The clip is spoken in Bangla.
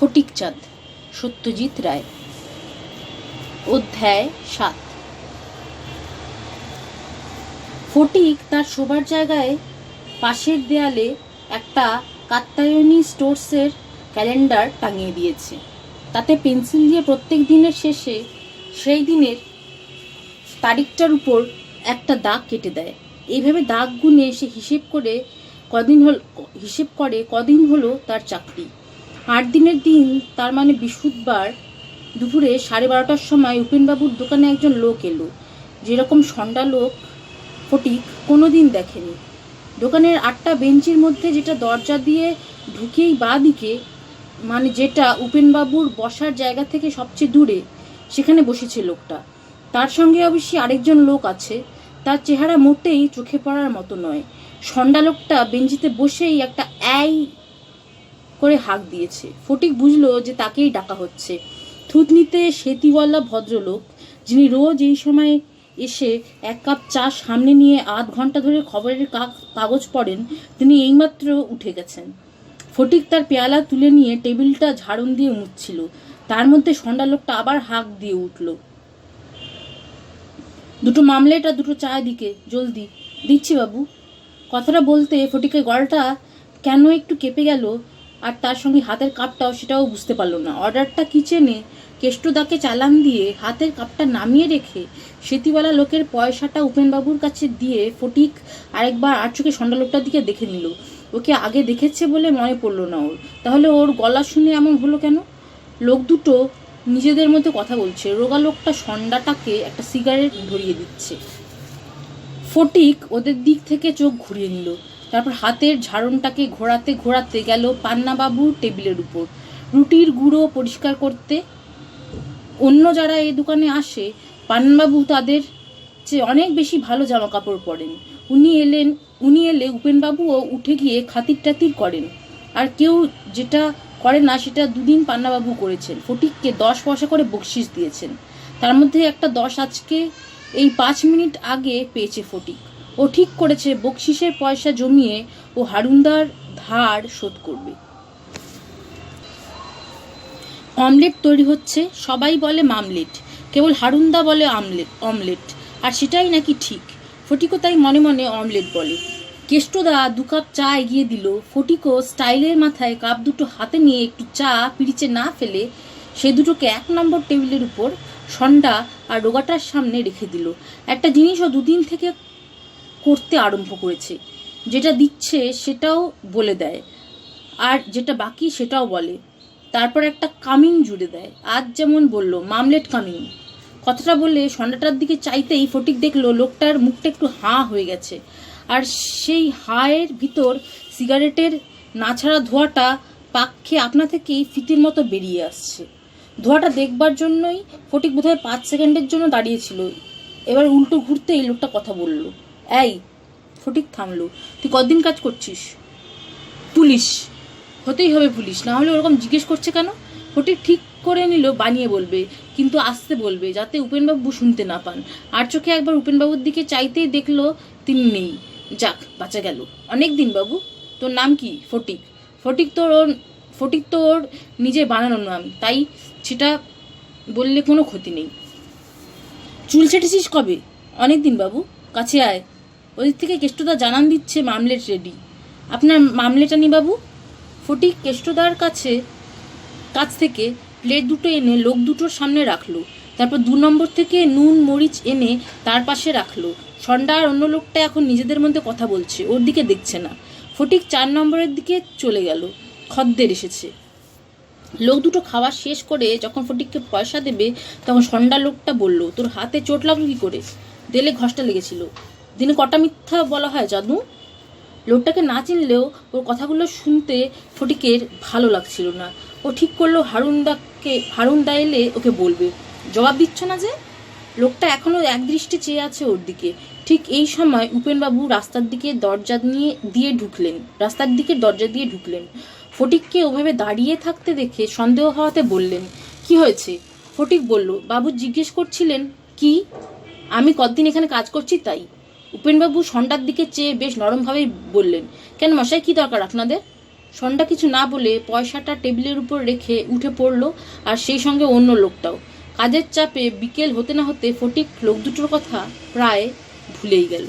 ফটিক চাঁদ, সত্যজিৎ রায়। অধ্যায় সাত। ফটিক তার শোবার জায়গায় পাশের দেয়ালে একটা কাত্তায়নী স্টোর্সের ক্যালেন্ডার টাঙিয়ে দিয়েছে। তাতে পেন্সিল দিয়ে প্রত্যেক দিনের শেষে সেই দিনের তারিখটার উপর একটা দাগ কেটে দেয়। এইভাবে দাগ গুনে সে হিসেব করে কদিন হল, হিসেব করে কদিন হলো তার চাকরি। আট দিনের দিন, তার মানে বৃহস্পতিবার দুপুরে সাড়ে বারোটার সময় উপেনবাবুর দোকানে একজন লোক এলো। যেরকম সন্ডা লোক, ফটিক কোনো দিন দেখেনি। দোকানের আটটা বেঞ্চের মধ্যে যেটা দরজা দিয়ে ঢুকেই বা দিকে মানে যেটা উপেনবাবুর বসার জায়গা থেকে সবচেয়ে দূরে, সেখানে বসেছে লোকটা। তার সঙ্গে অবশ্যই আরেকজন লোক আছে। তার চেহারা মোটেই চোখে পড়ার মতো নয়। সন্ডা লোকটা বেঞ্চিতে বসেই একটা অ্যাই করে হাঁক দিয়েছে। ফটিক বুঝলো যে তাকেই ডাকা হচ্ছে। থুতনিতে সেতিওয়ালা ভদ্রলোক, যিনি রোজ এই সময় এসে এক কাপ চা সামনে নিয়ে আধ ঘণ্টা ধরে খবরের কাগজ পড়েন, তিনি এইমাত্র উঠে গেছেন। ফটিক তার পেয়ালা তুলে নিয়ে টেবিলটা ঝাড়ুন দিয়ে মুছছিল। তার মধ্যে সন্ডা লোকটা আবার হাঁক দিয়ে উঠল। দুটো মামলেট দুটো চা দিকে, জলদি। দিচ্ছি বাবু। কথাটা বলতে ফটিকের গলাটা কেন একটু কেঁপে গেল আর তার সঙ্গে হাতের কাপটাও সেটাও বুঝতে পারল না। অর্ডারটা কিচেনে কেষ্টদাকে চালান দিয়ে হাতের কাপটা নামিয়ে রেখে সেতিওয়ালা লোকের পয়সাটা উপেনবাবুর কাছে দিয়ে ফটিক আরেকবার আর চোখে সন্ডা লোকটার দিকে দেখে নিল। ওকে আগে দেখেছে বলে মনে পড়ল না ওর। তাহলে ওর গলা শুনে এমন হলো কেন? লোক দুটো নিজেদের মধ্যে কথা বলছে। রোগা লোকটা সন্ডাটাকে একটা সিগারেট ধরিয়ে দিচ্ছে। ফটিক ওদের দিক থেকে চোখ ঘুরিয়ে নিল। তারপর হাতের ঝাড়নটাকে ঘোরাতে ঘোরাতে গেল পান্নাবাবুর টেবিলের উপর। রুটির গুঁড়ো পরিষ্কার করতে। অন্য যারা এই দোকানে আসে, পান্নাবাবু তাদের চেয়ে অনেক বেশি ভালো জামা কাপড় পরেন। উনি এলেন, উনি এলে উপেনবাবুও উঠে গিয়ে খাতির টাতির করেন। আর কেউ যেটা করে না, সেটা দুদিন পান্নাবাবু করেছেন। ফটিককে দশ পয়সা করে বকশিস দিয়েছেন। তার মধ্যে একটা দশ আজকে এই পাঁচ মিনিট আগে পেয়েছে ফটিক। ও ঠিক করেছে, বকশিসের পয়সা জমিয়ে ও হারুন্দার ধার শোধ করবে। অমলেট তৈরি হচ্ছে, সবাই বলে মামলেট, কেবল হারুন্দা বলে আমলেট অমলেট, আর সেটাই নাকি ঠিক। ফটিকও তাই মনে মনে অমলেট বলে। কেষ্টদা দু কাপ চা এগিয়ে দিল, ফটিকও স্টাইলের মাথায় কাপ দুটো হাতে নিয়ে একটু চা পিড়িচে না ফেলে সে দুটোকে এক নম্বর টেবিলের উপর সন্ডা আর রোগাটার সামনে রেখে দিল। একটা জিনিসও দুদিন থেকে করতে আরম্ভ করেছে। যেটা দিচ্ছে সেটাও বলে দেয়। আর যেটা বাকি সেটাও বলে। তারপর একটা কামিং জুড়ে দেয়। আজ যেমন বলল, মামলেট কামিং কথাটা বলে সন্ডাটার দিকে চাইতেই ফটিক দেখল, লোকটার মুখটা একটু হাঁ হয়ে গেছে। আর সেই হায়ের ভিতর সিগারেটের নাছাড়া ধোঁয়াটা পাক খেয়ে আপনা থেকেই ফিতির মতো বেরিয়ে আসছে। ধোঁয়াটা দেখবার জন্যই ফটিক বোধহয় পাঁচ সেকেন্ডের জন্য দাঁড়িয়েছিল। এবার উল্টো ঘুরতে এই লোকটা কথা বলল, এই, ফটিক থামলো, তুই কদিন কাজ করছিস? পুলিশ, হতেই হবে পুলিশ, না হলে ওরকম জিজ্ঞেস করছে কেন? ফটিক ঠিক করে নিল, বানিয়ে বলবে, কিন্তু আসতে বলবে, যাতে উপেনবাবু শুনতে না পান। আর চোখে একবার উপেনবাবুর দিকে চাইতেই দেখল তিনি নেই। যাক, বাঁচা গেল। অনেক দিন বাবু, তোর নাম কি? ফটিক। ফটিক তোর ওর ফটিক তো ওর নিজে বানানো নাম। তাই সেটা বললে কোনো ক্ষতি নেই। চুল ছেটেছিস কবে? অনেক দিন বাবু, কাছে আয়। ওদিক থেকে কেষ্টদা জানান দিচ্ছে মামলেট রেডি। আপনার মামলেটা নি বাবু। ফটিক কেষ্টদার কাছে, কাছ থেকে প্লেট দুটো এনে লোক দুটোর সামনে রাখল। তারপর দু নম্বর থেকে নুন, মরিচ এনে তার পাশে রাখল। সন্ডা আর অন্য লোকটা এখন নিজেদের মধ্যে কথা বলছে, ওর দিকে দেখছে না। ফটিক চার নম্বরের দিকে চলে গেল। খদ্দের এসেছে। লোক দুটো খাওয়া শেষ করে যখন ফটিককে পয়সা দেবে, তখন সন্ডা লোকটা বলল, তোর হাতে চোট লাগল কি করে? দেলে ঘষটা লেগেছিল। দিনে কটা মিথ্যা বলা হয়, জাদু? লোকটাকে না চিনলেও ওর কথাগুলো শুনতে ফটিকের ভালো লাগছিল না। ও ঠিক করল হারুনদাকে, হারুনদা এলে ওকে বলবে, জবাব দিচ্ছ না যে? লোকটা এখনও একদৃষ্টে চেয়ে আছে ওর দিকে। ঠিক এই সময় উপেনবাবু রাস্তার দিকে দরজা নিয়ে, দিয়ে ঢুকলেন। রাস্তার দিকে দরজা দিয়ে ঢুকলেন। ফটিককে ওভাবে দাঁড়িয়ে থাকতে দেখে সন্দেহ হওয়াতে বললেন, কি হয়েছে? ফটিক বলল, বাবু জিজ্ঞেস করছিলেন, কি? আমি কতদিন এখানে কাজ করছি তাই? উপেনবাবু সন্ধ্যার দিকে চেয়ে বেশ নরমভাবেই বললেন, কেন মশাই, কি দরকার আপনাদের? সন্ডা কিছু না বলে পয়সাটা টেবিলের উপর রেখে উঠে পড়ল আর সেই সঙ্গে অন্য লোকটাও। কাজের চাপে বিকেল হতে না হতে ফটিক লোক দুটোর কথা প্রায় ভুলেই গেল।